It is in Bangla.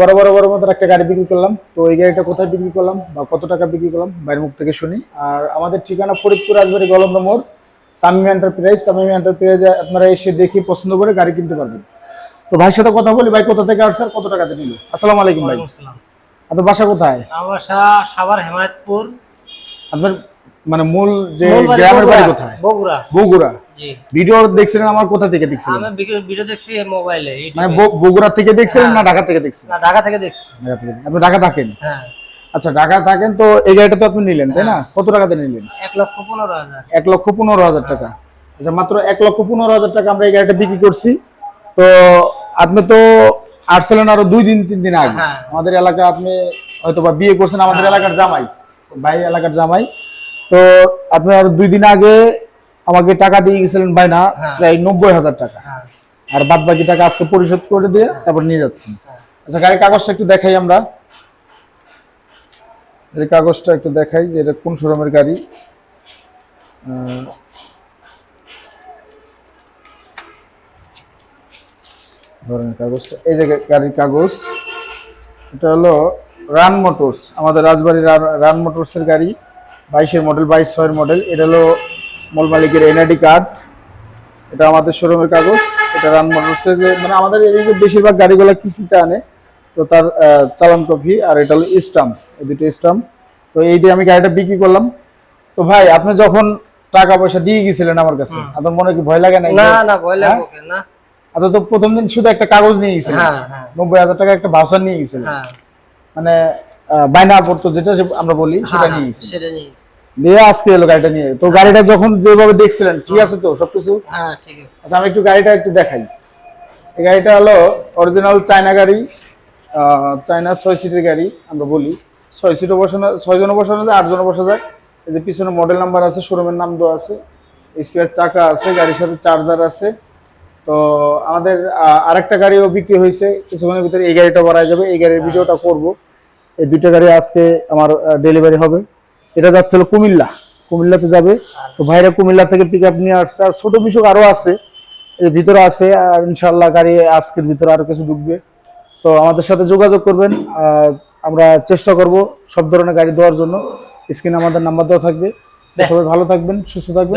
বড় বড় মতো একটা গাড়ি বিক্রি করলাম। তো এই গাড়িটা কোথায় বিক্রি করলাম বা কত টাকা বিক্রি করলাম বাইরের মুখ থেকে শুনি। আর আমাদের ঠিকানা ফরিদপুর রাজবাড়ি গলন্দ মোড় তামিম এন্টারপ্রাইজ। তামিম এন্টারপ্রাইজে আপনারা এসে দেখে পছন্দ করে গাড়ি কিনতে পারবেন। তো ভাইয়ের সাথে কথা বলি ভাই কোথা থেকে আসছে আর কত টাকাতে নিল? আসসালামু আলাইকুম ভাই। আপনার বাসা কোথায়? আমার বাসা সাভার হেমায়তপুর। আপনার মানে মূল যে গ্রামের বাড়ি কোথায়? বগুড়া। বগুড়া। জি। ভিডিও দেখছিলেন আমার কোথা থেকে দেখছিলেন? আমি ভিডিও- দেখছি মোবাইলে মানে বগুড়া থেকে দেখছিলেন না ঢাকা থেকে দেখছিলেন? না ঢাকা থেকে দেখছি। ঢাকা থেকে আপনি ঢাকা থাকেন? হ্যাঁ। আচ্ছা ঢাকা থাকেন তো এই গাড়িটা তো আপনি নিলেন তাই না? কত টাকাতে নিলেন? এক লক্ষ পনেরো হাজার। এক লক্ষ পনেরো হাজার টাকা। আচ্ছা মাত্র এক লক্ষ পনেরো হাজার টাকা আমরা এই গাড়িটা বিক্রি করছি। তো আপনি তো আসছিলেন আরও দুই দিন তিন দিন আগে। হ্যাঁ। আমাদের এলাকা আপনি হয়তো বা বিয়ে করছেন আমাদের এলাকার জামাই ভাই এলাকার জামাই। তো আপনি আর দুই দিন আগে আমাকে টাকা দিয়ে গেছিলেন ভাই না হ্যাঁ। প্রায় নব্বই হাজার টাকা। হ্যাঁ। আর বাদ বাকি টাকা আজকে পরিশোধ করে দিয়ে তারপর নিয়ে যাচ্ছেন। হ্যাঁ। আচ্ছা গাড়ির কাগজটা একটু দেখাই আমরা। এই কাগজটা একটু দেখাই যে এটা কোন শোরুমের গাড়ি। ধরেন কাগজটা। এই যে গাড়ির কাগজ। এটা হলো রান মোটরস আমাদের রাজবাড়ির রান মোটরসের গাড়ি। বাইশের মডেল বাইশ ছয়ের মডেল এটা হলো মূল মালিকের এনআইডি কার্ড এটা আমাদের শোরুমের কাগজ। এটা রান মোটরসের যে মানে আমাদের যে বেশিরভাগ গাড়িগুলো কিস্তিতে আনে তো তার চালান কপি। আর এটা হলো স্টাম্প এই দুটো স্টাম্প তো এই দিয়ে আমি গাড়িটা বিক্রি করলাম। তো ভাই আপনি যখন টাকা পয়সা দিয়ে গেছিলেন আমার কাছে আপনার মনে কি ভয় লাগে না না না ভয় লাগবে কেন? না। আপনি তো প্রথম দিন শুধু একটা কাগজ নিয়ে গেছিলেন। হ্যাঁ হ্যাঁ। নব্বই হাজার টাকা একটা ভাষণ নিয়ে গেছিলেন। হ্যাঁ। মানে বায়না পড়তো যেটা আমরা বলি সেটা হ্যাঁ, নিয়ে সেটা নিয়েছি দিয়ে আজকে এলো গাড়িটা নিয়ে। তো গাড়িটা যখন যেভাবে দেখছিলেন ঠিক আছে তো সবকিছু? হ্যাঁ ঠিক আছে। আচ্ছা আমি একটু গাড়িটা একটু দেখাই। এই গাড়িটা হলো অরিজিনাল চায়না গাড়ি চায়না ছয় সিটের গাড়ি আমরা বলি। ছয় সিটও বসানো ছয় জনও বসানো যায় আট জনও বসা যায়। এই যে পিছনে মডেল নাম্বার আছে শোরুমের নাম দেওয়া আছে। স্পেয়ার চাকা আছে গাড়ির সাথে চার্জার আছে। তো আমাদের আরেকটা গাড়িও বিক্রি হয়েছে। কিছুক্ষণের ভিতরে এই গাড়িটা বাড়ায় যাবে এই গাড়ির ভিডিওটা করব। এই দুইটা গাড়ি আজকে আমার ডেলিভারি হবে। এটা যাচ্ছিল কুমিল্লা। কুমিল্লাতে যাবে। তো ভাইরা কুমিল্লা থেকে পিক আপ নিয়ে আসছে। আর ছোট বিষয় আরও আছে। এর ভিতরে আছে আর ইনশাল্লাহ গাড়ি আজকের ভিতরে আরও কিছু ঢুকবে। তো আমাদের সাথে যোগাযোগ করবেন। আমরা চেষ্টা করব সব ধরনের গাড়ি দেওয়ার জন্য। স্ক্রিনে আমাদের নাম্বার দেওয়া থাকবে। সবাই ভালো থাকবেন সুস্থ থাকবেন।